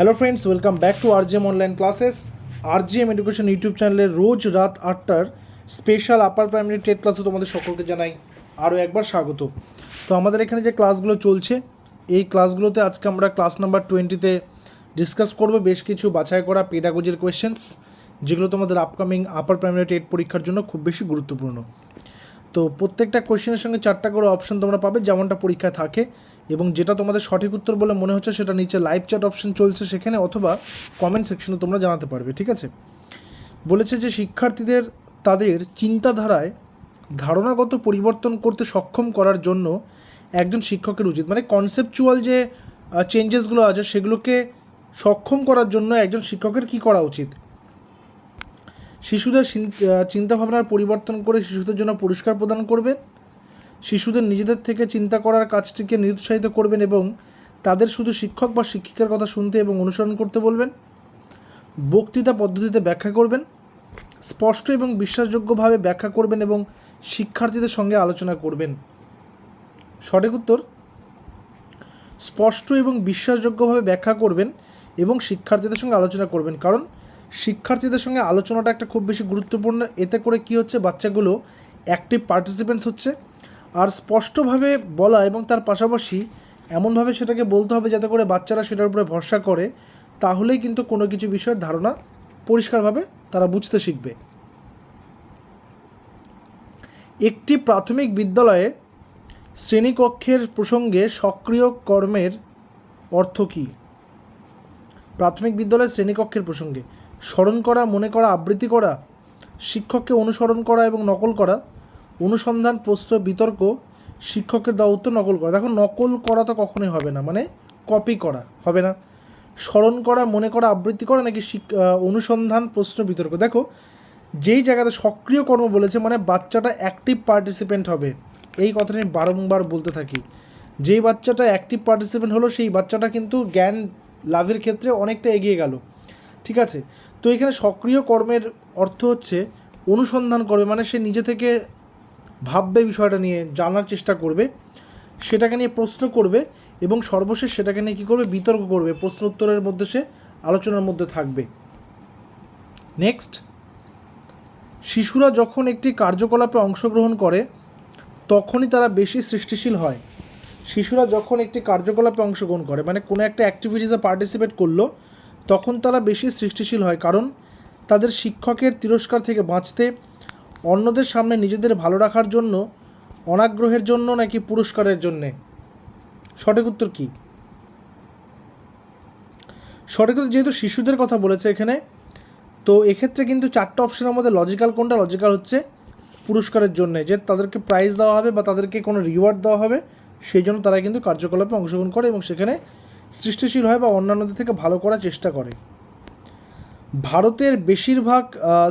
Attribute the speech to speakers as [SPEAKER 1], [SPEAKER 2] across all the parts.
[SPEAKER 1] Hello friends welcome back to RGM online classes RGM education YouTube চ্যানেলে রোজ রাত আটটার স্পেশাল আপার প্রাইমারি টেট ক্লাসে তোমাদের সকলকে জানাই। আরও একবার স্বাগত। তো আমাদের এখানে যে ক্লাসগুলো চলছে, এই ক্লাসগুলোতে আজকে আমরা ক্লাস নাম্বার টোয়েন্টিতে ডিসকাস করব। বেশ কিছু বাছাই করা পেডাগোজির কোয়েশ্চেন্স যেগুলো তোমাদের আপকামিং আপার প্রাইমারি টেট পরীক্ষার জন্য খুব বেশি গুরুত্বপূর্ণ। তো প্রত্যেকটা কোয়েশ্চেনের সঙ্গে চারটা করে অপশন তোমরা পাবে, যেমনটা পরীক্ষায় থাকে। এবং যেটা তোমাদের সঠিক উত্তর বলে মনে হচ্ছে সেটা নিচে লাইভ চ্যাট অপশন চলছে সেখানে অথবা কমেন্ট সেকশনে তোমরা জানাতে পারবে, ঠিক আছে? বলেছে যে শিক্ষার্থীদের তাদের চিন্তাধারায় ধারণাগত পরিবর্তন করতে সক্ষম করার জন্য একজন শিক্ষকের উচিত। মানে কনসেপচুয়াল যে চেঞ্জেসগুলো আছে সেগুলোকে সক্ষম করার জন্য একজন শিক্ষকের কি করা উচিত? শিশুদের চিন্তাভাবনার পরিবর্তন করে শিশুদের জন্য পুরস্কার প্রদান করবেন শিশুদের নিজেদের থেকে চিন্তা করার কাজটিকে নিরুৎসাহিত করবেন এবং তাদের শুধু শিক্ষক বা শিক্ষিকার কথা শুনতে এবং অনুসরণ করতে বলবেন। বক্তৃতা পদ্ধতিতে ব্যাখ্যা করবেন। স্পষ্ট এবং বিশ্বাসযোগ্যভাবে ব্যাখ্যা করবেন এবং শিক্ষার্থীদের সঙ্গে আলোচনা করবেন। সঠিক উত্তর, স্পষ্ট এবং বিশ্বাসযোগ্যভাবে ব্যাখ্যা করবেন এবং শিক্ষার্থীদের সঙ্গে আলোচনা করবেন। কারণ শিক্ষার্থীদের সঙ্গে আলোচনাটা একটা খুব বেশি গুরুত্বপূর্ণ। এতে করে কি হচ্ছে? বাচ্চাগুলো অ্যাক্টিভ পার্টিসিপেন্টস হচ্ছে। আর স্পষ্টভাবে বলা এবং তার পাশাপাশি এমনভাবে সেটাকে বলতে হবে যাতে করে বাচ্চারা সেটার উপরে ভরসা করে, তাহলেই কিন্তু কোনো কিছু বিষয়ের ধারণা পরিষ্কারভাবে তারা বুঝতে শিখবে। একটি প্রাথমিক বিদ্যালয়ে শ্রেণীকক্ষের প্রসঙ্গে সক্রিয় কর্মের অর্থ কী? প্রাথমিক বিদ্যালয়ের শ্রেণীকক্ষের প্রসঙ্গে, স্মরণ করা, মনে করা, আবৃত্তি করা, শিক্ষককে অনুসরণ করা এবং নকল করা অনুসন্ধান, প্রশ্ন, বিতর্ক, শিক্ষকের দেওয়া উত্তর নকল করা। দেখো, নকল করা তো কখনোই হবে না মানে কপি করা হবে না। স্মরণ করা, মনে করা, আবৃত্তি করা নাকি অনুসন্ধান, প্রশ্ন, বিতর্ক? দেখো, যেই জায়গাতে সক্রিয় কর্ম বলেছে মানে বাচ্চাটা অ্যাক্টিভ পার্টিসিপেন্ট হবে। এই কথাটা আমি বারংবার বলতে থাকি। যেই বাচ্চাটা অ্যাক্টিভ পার্টিসিপেন্ট হলো, সেই বাচ্চাটা কিন্তু জ্ঞান লাভের ক্ষেত্রে অনেকটা এগিয়ে গেল। ঠিক আছে? তো এখানে সক্রিয় কর্মের অর্থ হচ্ছে অনুসন্ধান করবে মানে সে নিজে থেকে ভাববে বিষয়টা নিয়ে, জানার চেষ্টা করবে, সেটাকে নিয়ে প্রশ্ন করবে এবং সর্বশেষ সেটাকে নিয়ে কী করবে? বিতর্ক করবে। প্রশ্ন উত্তরের মধ্যে সে আলোচনার মধ্যে থাকবে। নেক্সট শিশুরা যখন একটি কার্যকলাপে অংশগ্রহণ করে, তখনই তারা বেশি সৃষ্টিশীল হয়। শিশুরা যখন একটি কার্যকলাপে অংশগ্রহণ করে মানে কোনো একটা অ্যাক্টিভিটিসে পার্টিসিপেট করল, তখন তারা বেশি সৃষ্টিশীল হয়। কারণ তাদের শিক্ষকের তিরস্কার থেকে বাঁচতে অন্যদের সামনে নিজেদের ভালো রাখার জন্য, অনাগ্রহের জন্য নাকি পুরস্কারের জন্যে? সঠিক উত্তর কী? সঠিক উত্তর যেহেতু শিশুদের কথা বলেছে এখানে, তো এক্ষেত্রে কিন্তু চারটা অপশনের মধ্যে লজিক্যাল কোনটা? লজিক্যাল হচ্ছে পুরস্কারের জন্য। যে তাদেরকে প্রাইজ দেওয়া হবে বা তাদেরকে কোনো রিওয়ার্ড দেওয়া হবে, সেই জন্য তারা কিন্তু কার্যকলাপে অংশগ্রহণ করে এবং সেখানে সৃষ্টিশীল হয় বা অন্যান্যদের থেকে ভালো করার চেষ্টা করে। ভারতের বেশিরভাগ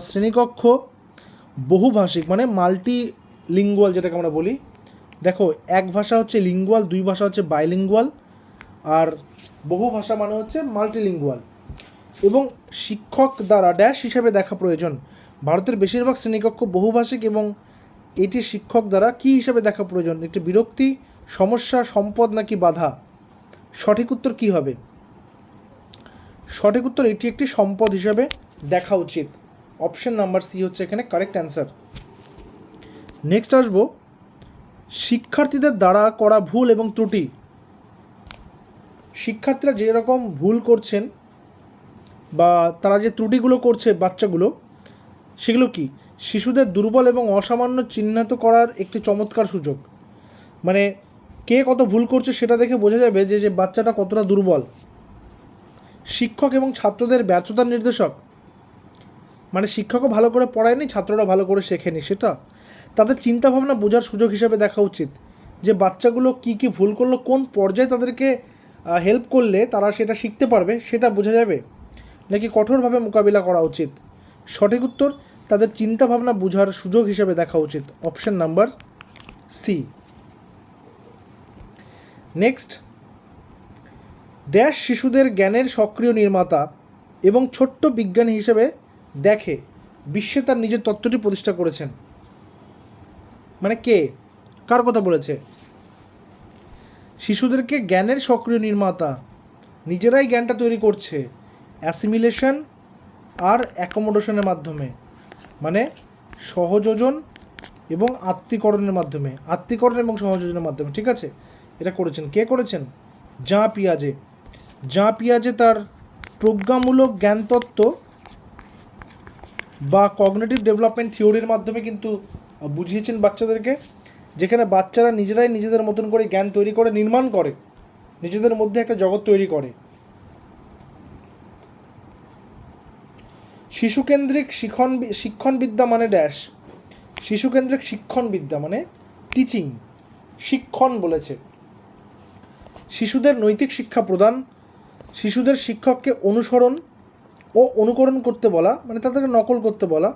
[SPEAKER 1] শ্রেণীকক্ষ বহুভাষিক মানে মাল্টি লিঙ্গুয়াল যেটাকে আমরা বলি। দেখো, এক ভাষা হচ্ছে লিঙ্গুয়াল দুই ভাষা হচ্ছে বাইলিঙ্গুয়াল আর বহু ভাষা মানে হচ্ছে মাল্টিলিঙ্গুয়াল এবং শিক্ষক দ্বারা ড্যাশ হিসাবে দেখা প্রয়োজন। ভারতের বেশিরভাগ শ্রেণীকক্ষ বহুভাষিক এবং এটি শিক্ষক দ্বারা কী হিসাবে দেখা প্রয়োজন? একটি বিরক্তি, সমস্যা, সম্পদ নাকি বাধা? সঠিক উত্তর কী হবে? সঠিক উত্তর, এটি একটি সম্পদ হিসাবে দেখা উচিত। অপশন নাম্বার সি হচ্ছে এখানে কারেক্ট অ্যান্সার নেক্সট আসব। শিক্ষার্থীদের দ্বারা করা ভুল এবং ত্রুটি। শিক্ষার্থীরা যেরকম ভুল করছেন বা তারা যে ত্রুটিগুলো করছে বাচ্চাগুলো, সেগুলো কি? শিশুদের দুর্বল এবং অসামান্য চিহ্নিত করার একটি চমৎকার সুযোগ। মানে কে কত ভুল করছে সেটা দেখে বোঝা যাবে যে যে বাচ্চাটা কতটা দুর্বল। শিক্ষক এবং ছাত্রদের ব্যর্থতার নির্দেশক মানে শিক্ষকও ভালো করে পড়ায়নি ছাত্ররা ভালো করে শেখেনি, সেটা? তাদের চিন্তাভাবনা বোঝার সুযোগ হিসাবে দেখা উচিত, যে বাচ্চাগুলো কি কি ভুল করল, কোন পর্যায়ে তাদেরকে হেল্প করলে তারা সেটা শিখতে পারবে, সেটা বোঝা যাবে? নাকি কঠোরভাবে মোকাবিলা করা উচিত? সঠিক উত্তর, তাদের চিন্তাভাবনা বোঝার সুযোগ হিসেবে দেখা উচিত। Option number C next dash শিশুদের জ্ঞানের সক্রিয় নির্মাতা এবং ছোট্ট বিজ্ঞানী হিসেবে দেখে বিশ্বে তার নিজের তত্ত্বটি প্রতিষ্ঠা করেছেন। মানে কে? কার কথা বলেছে? শিশুদেরকে জ্ঞানের সক্রিয় নির্মাতা নিজেরাই জ্ঞানটা তৈরি করছে অ্যাসিমিলেশন আর অ্যাকোমোডেশনের মাধ্যমে। মানে সহযোজন এবং আত্মীকরণের মাধ্যমে। আত্মীকরণ এবং সহযোজনের মাধ্যমে, ঠিক আছে? এটা করেছেন। কে করেছেন? জা পিয়াজে। জা পিয়াজে তার প্রজ্ঞামূলক জ্ঞানতত্ত্ব বা কগনেটিভ ডেভেলপমেন্ট থিওরির মাধ্যমে কিন্তু বুঝিয়েছেন বাচ্চাদেরকে, যেখানে বাচ্চারা নিজেরাই নিজেদের মতন করে জ্ঞান তৈরি করে, নির্মাণ করে, নিজেদের মধ্যে একটা জগৎ তৈরি করে। শিশুকেন্দ্রিক শিক্ষণ শিক্ষণবিদ্যা মানে ড্যাশ শিশুকেন্দ্রিক শিক্ষণবিদ্যা মানে টিচিং শিক্ষণ বলেছে। শিশুদের নৈতিক শিক্ষা প্রদান, শিশুদের শিক্ষককে অনুসরণ ও অনুকরণ করতে বলা মানে তাদেরকে নকল করতে বলা।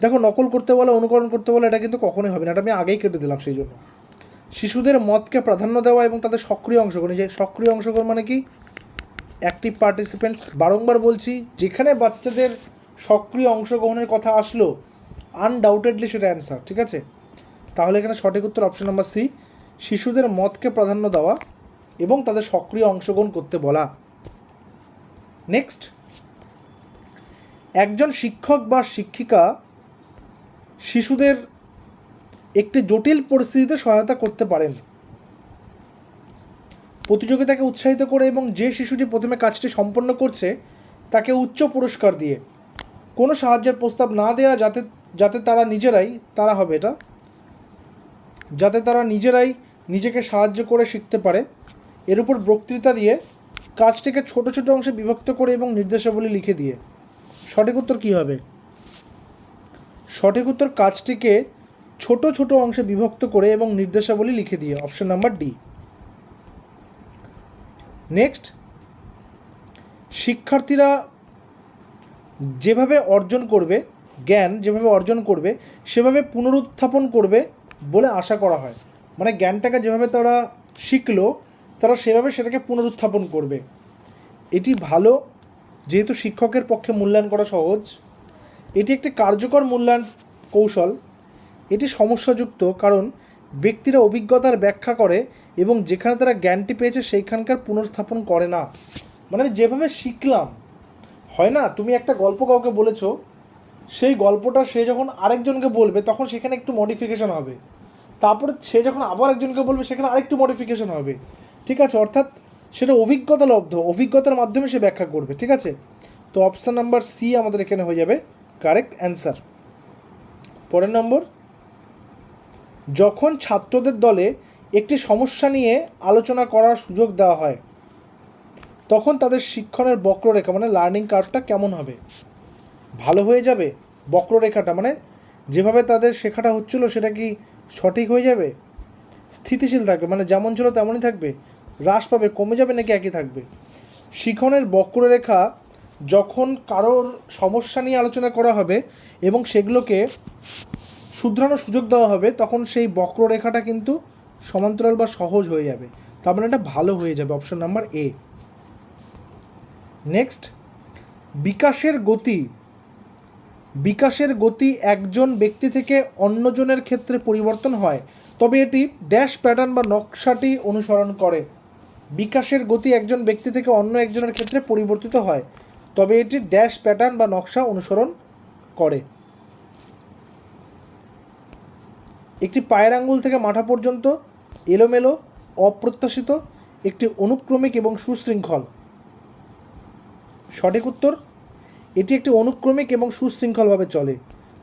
[SPEAKER 1] দেখো, নকল করতে বলা, অনুকরণ করতে বলা, এটা কিন্তু কখনোই হবে না। এটা আমি আগেই কেটে দিলাম সেই জন্য। শিশুদের মতকে প্রাধান্য দেওয়া এবং তাদের সক্রিয় অংশগ্রহণ যে সক্রিয় অংশগ্রহণ মানে কি? অ্যাক্টিভ পার্টিসিপেন্টস বারংবার বলছি, যেখানে বাচ্চাদের সক্রিয় অংশগ্রহণের কথা আসলো আনডাউটেডলি সেটা অ্যান্সার ঠিক আছে? তাহলে এখানে সঠিক উত্তর অপশন নাম্বার সি শিশুদের মতকে প্রাধান্য দেওয়া এবং তাদের সক্রিয় অংশগ্রহণ করতে বলা। নেক্সট একজন শিক্ষক বা শিক্ষিকা শিশুদের একটি জটিল পরিস্থিতিতে সহায়তা করতে পারেন। প্রতিযোগিতাকে উৎসাহিত করে এবং যে শিশুটি প্রথমে কাজটি সম্পন্ন করছে, তাকে উচ্চ পুরস্কার দিয়ে। কোনো সাহায্যের প্রস্তাব না দেওয়া যাতে যাতে তারা নিজেরাই, তারা হবে এটা, যাতে তারা নিজেরাই নিজেকে সাহায্য করে শিখতে পারে, এর উপর বক্তৃতা দিয়ে কাজটিকে ছোট ছোট অংশে বিভক্ত করে এবং নির্দেশাবলী লিখে দিয়ে। সঠিক উত্তর কী হবে? সঠিক উত্তর কাজটিকে ছোট ছোট অংশে বিভক্ত করে এবং নির্দেশাবলী লিখে দিয়ে, অপশন নাম্বার ডি। নেক্সট, শিক্ষার্থীরা যেভাবে অর্জন করবে, জ্ঞান যেভাবে অর্জন করবে, সেভাবে পুনরুত্থাপন করবে বলে আশা করা হয়। মানে জ্ঞানটাকে যেভাবে তারা শিখলো তারা সেভাবে সেটাকে পুনরুত্থাপন করবে। এটি ভালো, যেহেতু শিক্ষকের পক্ষে মূল্যায়ন করা সহজ। এটি একটি কার্যকর মূল্যায়ন কৌশল। এটি সমস্যাযুক্ত কারণ ব্যক্তিরা অভিজ্ঞতার ব্যাখ্যা করে এবং যেখানে তারা জ্ঞানটি পেয়েছে সেইখানকার পুনর্স্থাপন করে না। মানে আমি যেভাবে শিখলাম, হয় না? তুমি একটা গল্প কাউকে বলেছ, সেই গল্পটা সে যখন আরেকজনকে বলবে, তখন সেখানে একটু মডিফিকেশন হবে। তারপরে সে যখন আবার একজনকে বলবে, সেখানে আরেকটু মডিফিকেশন হবে। ঠিক আছে? অর্থাৎ সেটা অভিজ্ঞতা লব্ধ, অভিজ্ঞতার মাধ্যমে সে ব্যাখ্যা করবে, ঠিক আছে? তো অপশান নাম্বার সি আমাদের এখানে হয়ে যাবে কারেক্ট অ্যান্সার পরের নম্বর, যখন ছাত্রদের দলে একটি সমস্যা নিয়ে আলোচনা করার সুযোগ দেওয়া হয়, তখন তাদের শিক্ষণের বক্ররেখা মানে লার্নিং কার্ভটা কেমন হবে? ভালো হয়ে যাবে বক্ররেখাটা মানে যেভাবে তাদের শেখাটা হচ্ছিল সেটা কি সঠিক হয়ে যাবে? স্থিতিশীল থাকবে মানে যেমন ছিল তেমনই থাকবে। হ্রাস পাবে, কমে যাবে নাকি একই থাকবে? শিখনের বক্ররেখা যখন কারোর সমস্যা নিয়ে আলোচনা করা হবে এবং সেগুলোকে শুধরানোর সুযোগ দেওয়া হবে, তখন সেই বক্ররেখাটা কিন্তু সমান্তরাল বা সহজ হয়ে যাবে। তার মানে এটা ভালো হয়ে যাবে, অপশন নাম্বার এ। নেক্সট, বিকাশের গতি। বিকাশের গতি একজন ব্যক্তি থেকে অন্যজনের ক্ষেত্রে পরিবর্তন হয়, তবে এটি ড্যাশ প্যাটার্ন বা নকশাটি অনুসরণ করে। বিকাশের গতি একজন ব্যক্তি থেকে অন্য একজনের ক্ষেত্রে পরিবর্তিত হয়, তবে এটি ড্যাশ প্যাটার্ন বা নকশা অনুসরণ করে। একটি পায়ের আঙ্গুল থেকে মাথা পর্যন্ত এলোমেলো, অপ্রত্যাশিত, একটি অনুক্রমিক এবং সুশৃঙ্খল। সঠিক উত্তর, এটি একটি অনুক্রমিক এবং সুশৃঙ্খলভাবে চলে।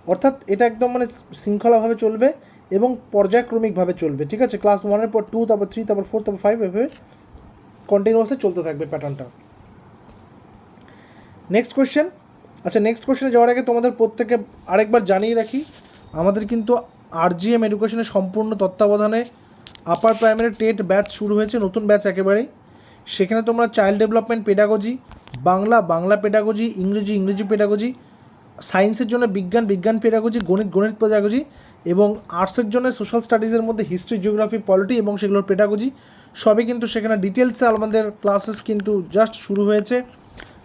[SPEAKER 1] অর্থাৎ এটা একদম মানে শৃঙ্খলাভাবে চলবে এবং পর্যায়ক্রমিকভাবে চলবে, ঠিক আছে? ক্লাস ওয়ানের পর টু তারপর থ্রি তারপর ফোর তারপর ফাইভ এভাবে কন্টিনিউয়াসলি চলতে থাকবে প্যাটার্নটা নেক্সট কোয়েশ্চেন আচ্ছা নেক্সট কোয়েশ্চেনে যাওয়ার আগে তোমাদের প্রত্যেকে আরেকবার জানিয়ে রাখি, আমাদের কিন্তু আরজিএম এডুকেশনের সম্পূর্ণ তত্ত্বাবধানে আপার প্রাইমারি টেট ব্যাচ শুরু হয়েছে, নতুন ব্যাচ একেবারেই। সেখানে তোমরা child development pedagogy Bangla Bangla pedagogy ইংরেজি ইংরেজি পেডাগজি সায়েন্সের জন্য বিজ্ঞান বিজ্ঞান পেডাগজি গণিত গণিত পেডাগজি এবং আর্টসের জন্য সোশ্যাল স্টাডিজের মধ্যে হিস্ট্রি জিওগ্রাফি পলিটি এবং সেগুলোর পেডাগজি সবই কিন্তু সেখানে ডিটেলসে আমাদের ক্লাসেস কিন্তু জাস্ট শুরু হয়েছে।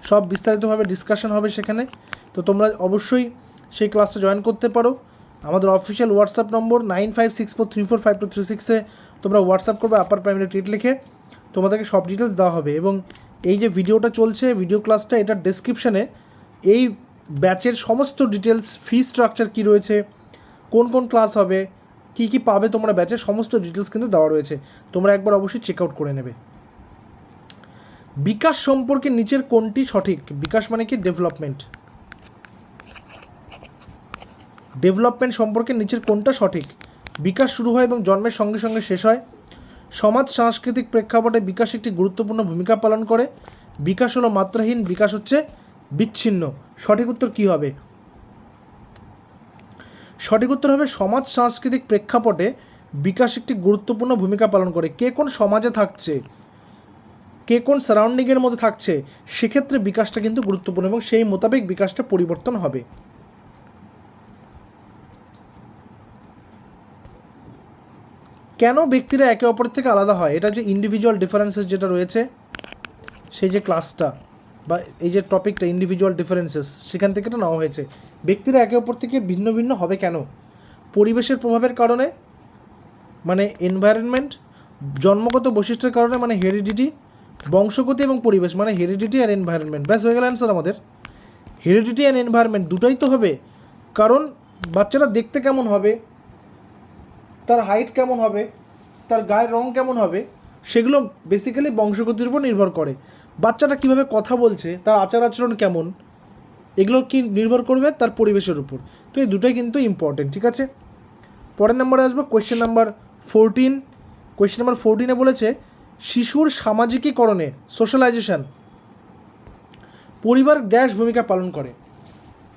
[SPEAKER 1] সব বিস্তারিতভাবে ডিসকাশন হবে সেখানে। তো তোমরা অবশ্যই সেই ক্লাসে জয়েন করতে পারো। আমাদের official WhatsApp number nine five six four three four five two three সিক্সে তোমরা হোয়াটসঅ্যাপ করবে আপার প্রাইমারি ট্রিট লিখে। তোমাদেরকে সব ডিটেলস দেওয়া হবে এবং এই যে ভিডিওটা চলছে ভিডিও ক্লাসটা এটার ডেসক্রিপশানে এই ব্যাচের সমস্ত ডিটেলস ফি স্ট্রাকচার কী রয়েছে, কোন কোন ক্লাস হবে, কি কি পাবে তোমরা ব্যাচের সমস্ত ডিটেলস কিন্তু দেওয়া রয়েছে। তোমরা একবার অবশ্যই চেক আউট করে নেবে। বিকাশ সম্পর্কে নিচের কোনটি সঠিক? বিকাশ মানে কি? ডেভেলপমেন্ট ডেভেলপমেন্ট সম্পর্কে নিচের কোনটা সঠিক? বিকাশ শুরু হয় এবং জন্মের সঙ্গে সঙ্গে শেষ হয়। সমাজ সাংস্কৃতিক প্রেক্ষাপটে বিকাশ একটি গুরুত্বপূর্ণ ভূমিকা পালন করে। বিকাশ হলো মাত্রাহীন, বিকাশ হচ্ছে বিচ্ছিন্ন। সঠিক উত্তর কী হবে? সঠিক উত্তর হবে, সমাজ সাংস্কৃতিক প্রেক্ষাপটে বিকাশ একটি গুরুত্বপূর্ণ ভূমিকা পালন করে। কে কোন সমাজে থাকছে? কে কোন সারাউন্ডিংয়ের মধ্যে থাকছে? সেক্ষেত্রে বিকাশটা কিন্তু গুরুত্বপূর্ণ এবং সেই মোতাবেক বিকাশটা পরিবর্তন হবে। কেন ব্যক্তিরা একে অপরের থেকে আলাদা হয়? এটা যে ইন্ডিভিজুয়াল ডিফারেন্সেস যেটা রয়েছে, সেই যে ক্লাসটা বা এই যে টপিকটা ইন্ডিভিজুয়াল ডিফারেন্সেস সেখান থেকে এটা নেওয়া হয়েছে। ব্যক্তিরা একে অপর থেকে ভিন্ন ভিন্ন হবে কেন? পরিবেশের প্রভাবের কারণে মানে এনভায়রনমেন্ট জন্মগত বৈশিষ্ট্যের কারণে মানে হেরিডিটি বংশগতি এবং পরিবেশ মানে হেরিডিটি অ্যান্ড এনভায়রনমেন্ট ব্যাস, হয়ে গেল অ্যান্সার আমাদের। হেরিডিটি অ্যান্ড এনভায়রনমেন্ট দুটোই তো হবে। কারণ বাচ্চারা দেখতে কেমন হবে, তার হাইট কেমন হবে, তার গায়ের রং কেমন হবে, সেগুলো বেসিক্যালি বংশগতির উপর নির্ভর করে। বাচ্চাটা কীভাবে কথা বলছে, তার আচার আচরণ কেমন, এগুলো কি নির্ভর করবে তার পরিবেশের উপর। তো এই দুটোই কিন্তু ইম্পর্টেন্ট ঠিক আছে? পরের নম্বরে আসব question number fourteen question number ফোরটিনে বলেছে, শিশুর সামাজিকীকরণে সোশ্যালাইজেশন পরিবার গ্যাস ভূমিকা পালন করে।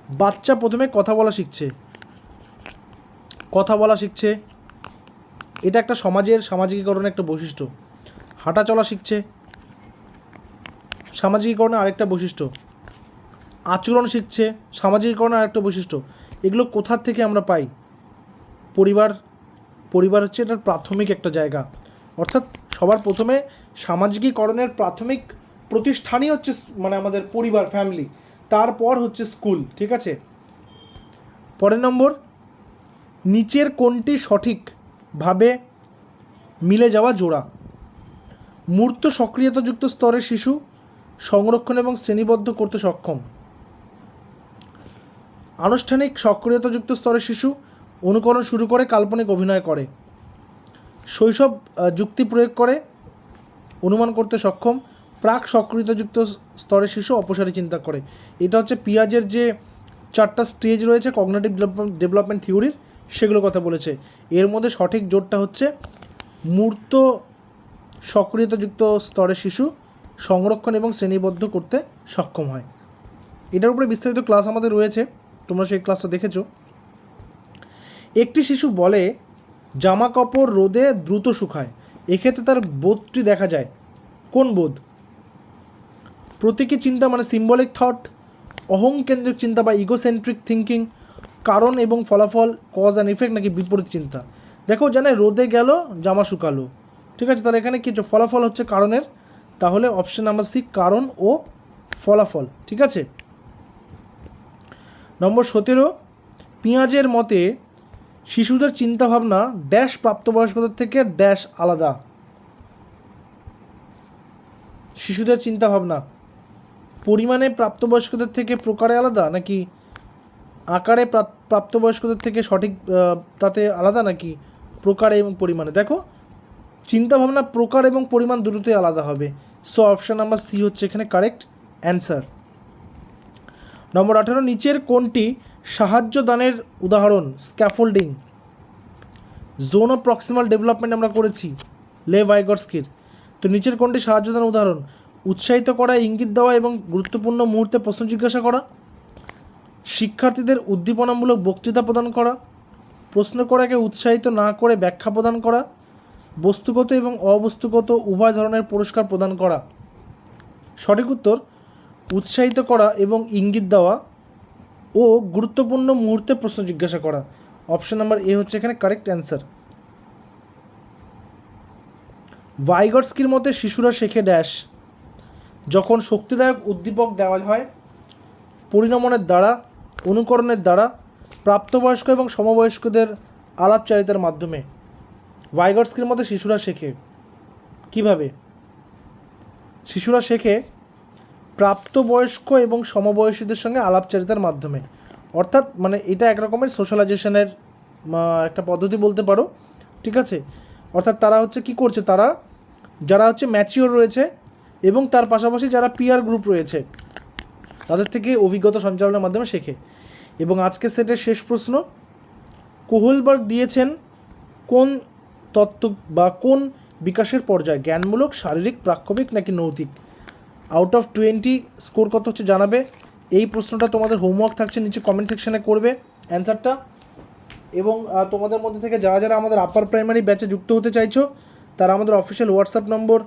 [SPEAKER 1] বাচ্চা প্রথমে কথা বলা শিখছে। কথা বলা শিখছে। এটা একটা সমাজের সামাজিকীকরণের একটা বৈশিষ্ট্য। হাঁটা চলা শিখছে। সামাজিকীকরণের আরেকটা বৈশিষ্ট্য। আচরণ শিখছে, সামাজিকীকরণের আরেকটা বৈশিষ্ট্য। এগুলো কোথার থেকে আমরা পাই? পরিবার পরিবার হচ্ছে এটার প্রাথমিক একটা জায়গা। অর্থাৎ সবার প্রথমে সামাজিকীকরণের প্রাথমিক প্রতিষ্ঠানই হচ্ছে মানে আমাদের পরিবার ফ্যামিলি তারপর হচ্ছে স্কুল ঠিক আছে? পরের নম্বর, নিচের কোনটি সঠিকভাবে মিলে যাওয়া জোড়া? মূর্ত সক্রিয়তাযুক্ত স্তরের শিশু সংরক্ষণ এবং শ্রেণীবদ্ধ করতে সক্ষম। আনুষ্ঠানিক সক্রিয়তাযুক্ত স্তরের শিশু অনুকরণ শুরু করে, কাল্পনিক অভিনয় করে। শৈশব যুক্তি প্রয়োগ করে, অনুমান করতে সক্ষম। প্রাক সক্রিয়তাযুক্ত স্তরের শিশু অপসারী চিন্তা করে। এটা হচ্ছে পিয়াজের যে চারটা স্টেজ রয়েছে কগনেটিভ ডেভেলপমেন্ট থিওরির সেগুলো কথা বলেছে। এর মধ্যে সঠিক জোরটা হচ্ছে, মূর্ত সক্রিয়তাযুক্ত স্তরের শিশু সংরক্ষণ এবং শ্রেণীবদ্ধ করতে সক্ষম হয়। এটার উপরে বিস্তারিত ক্লাস আমাদের রয়েছে, তোমরা সেই ক্লাসটা দেখেছ। একটি শিশু বলে, জামা কাপড় রোদে দ্রুত শুকায়, এক্ষেত্রে তার বোধটি দেখা যায়। কোন বোধ? প্রতীকী চিন্তা মানে সিম্বলিক থট অহংকেন্দ্রিক চিন্তা বা ইগোসেন্ট্রিক থিঙ্কিং কারণ এবং ফলাফল কজ অ্যান্ড ইফেক্ট নাকি বিপরীত চিন্তা। দেখো জানে রোদে গেল, জামা শুকালো। ঠিক আছে, তাহলে এখানে কিছু ফলাফল হচ্ছে কারণের তাহলে অপশন নাম্বার সি কারণ ও ফলাফল, ঠিক আছে? নম্বর সতেরো, পেঁয়াজের মতে শিশুদের চিন্তাভাবনা ড্যাশ প্রাপ্তবয়স্কদের থেকে ড্যাশ আলাদা। শিশুদের চিন্তাভাবনা, পরিমাণে প্রাপ্তবয়স্কদের থেকে প্রকারে আলাদা নাকি আকারে প্রাপ্তবয়স্কদের থেকে সঠিক তাতে আলাদা নাকি প্রকারে এবং পরিমাণে? দেখো চিন্তাভাবনা প্রকার এবং পরিমাণ দুটোতেই আলাদা হবে। সো অপশান নাম্বার সি হচ্ছে এখানে কারেক্ট অ্যান্সার নম্বর আঠারো, নিচের কোনটি সাহায্য দানের উদাহরণ? Scaffolding zone of proximal development আমরা করেছি লে ভাইগর্সকির তো নিচের কোনটি সাহায্য দানের উদাহরণ? উৎসাহিত করা, ইঙ্গিত দেওয়া এবং গুরুত্বপূর্ণ মুহূর্তে প্রশ্ন জিজ্ঞাসা করা। শিক্ষার্থীদের উদ্দীপনামূলক বক্তৃতা প্রদান করা। প্রশ্ন করাকে উৎসাহিত না করে ব্যাখ্যা প্রদান করা। বস্তুগত এবং অবস্তুগত উভয় ধরনের পুরস্কার প্রদান করা। সঠিক উত্তর, উৎসাহিত করা এবং ইঙ্গিত দেওয়া ও গুরুত্বপূর্ণ মুহূর্তে প্রশ্ন জিজ্ঞাসা করা। অপশন নাম্বার এ হচ্ছে এখানে কারেক্ট অ্যান্সার ভাইগটস্কির মতে শিশুরা শেখে ড্যাশ যখন শক্তিদায়ক উদ্দীপক দেওয়া হয়, পরিণমনের দ্বারা, অনুকরণের দ্বারা, প্রাপ্তবয়স্ক এবং সমবয়স্কদের আলাপচারিতার মাধ্যমে। ভাইগটস্কির মতে শিশুরা শেখে। কীভাবে? শিশুরা শেখে প্রাপ্তবয়স্ক এবং সমবয়সীদের সঙ্গে আলাপচারিতার মাধ্যমে। অর্থাৎ মানে এটা এক রকমের সোশ্যালাইজেশনের একটা পদ্ধতি বলতে পারো, ঠিক আছে? অর্থাৎ তারা হচ্ছে কি করছে, তারা, যারা হচ্ছে ম্যাচিওর রয়েছে এবং তার পাশাপাশি যারা পিয়ার গ্রুপ রয়েছে, তাদের থেকে অভিজ্ঞতা সঞ্চালনের মাধ্যমে শেখে। এবং আজকের সেটের শেষ প্রশ্ন, কোহলবার্গ দিয়েছেন কোন তত্ত্ব বা কোন বিকাশের পর্যায়? জ্ঞানমূলক, শারীরিক, প্রাক্ষবিক নাকি নৈতিক? আউট অফ টোয়েন্টি স্কোর কত হচ্ছে জানাবে? এই প্রশ্নটা তোমাদের হোমওয়ার্ক থাকছে, নিচে কমেন্ট সেকশানে করবে অ্যান্সারটা এবং তোমাদের মধ্যে থেকে যারা যারা আমাদের আপার প্রাইমারি ব্যাচে যুক্ত হতে চাইছো, তারা আমাদের official WhatsApp number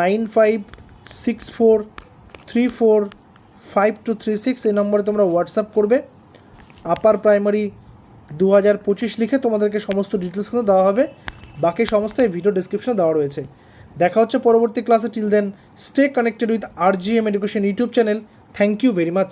[SPEAKER 1] nine five six four three four five two three six এই নম্বরে তোমরা হোয়াটসঅ্যাপ করবে। আপার প্রাইমারি দু হাজার পঁচিশ লিখে তোমাদেরকে সমস্ত ডিটেলসগুলো দেওয়া হবে। বাকি সমস্ত এই ভিডিও ডিসক্রিপশনে দেওয়া রয়েছে। দেখা হচ্ছে পরবর্তী ক্লাসে till then stay connected with R G M education YouTube channel thank you very much